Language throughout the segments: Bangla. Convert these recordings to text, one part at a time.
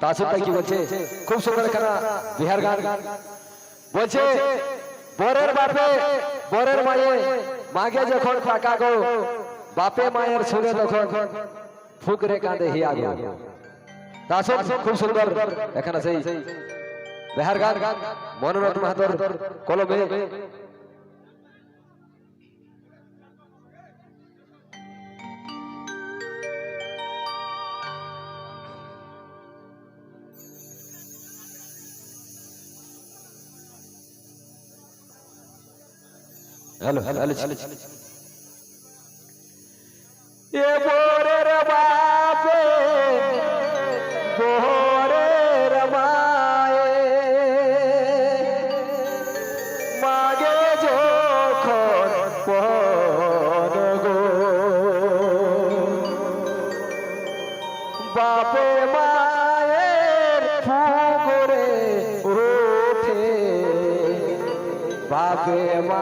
তাসুরটা কি বলছে? খুব সুন্দর এখানে বিহার গান। বলছে বরের বাপে বরের মায়ে মাগে যখন টাকা গো বাপে মায়ের শুনে তখন ফুকরে কাঁদে হিয়া গো। তাসুর খুব সুন্দর। এখানে সেই বিহার গান। মনোরত্ন হাতর কলমে হ্যালো হ্যালো হ্যালো এ বোরের বাপে বোরের মায়ে মাগে যখন পর গো। বাপে মায়ের ফুকরে উঠে বাপে মায়ের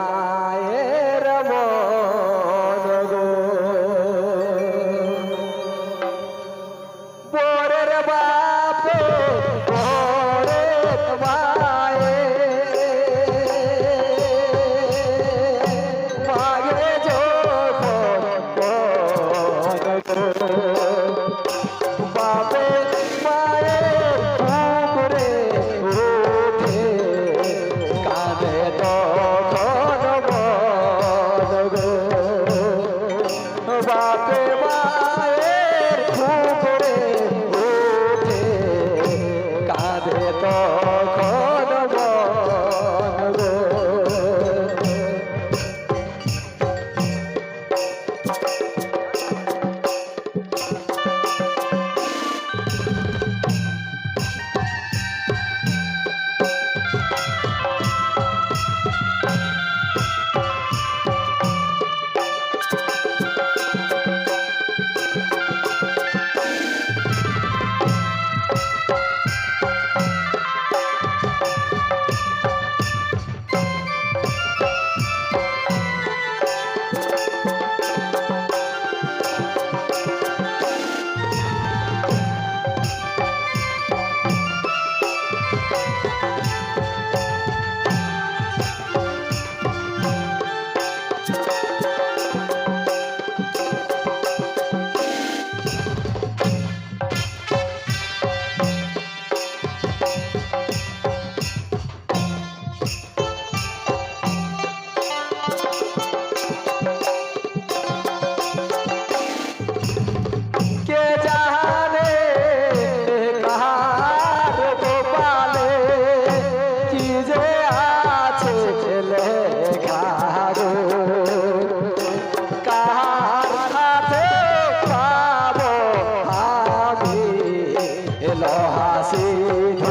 আছে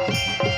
এ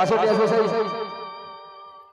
caso que hace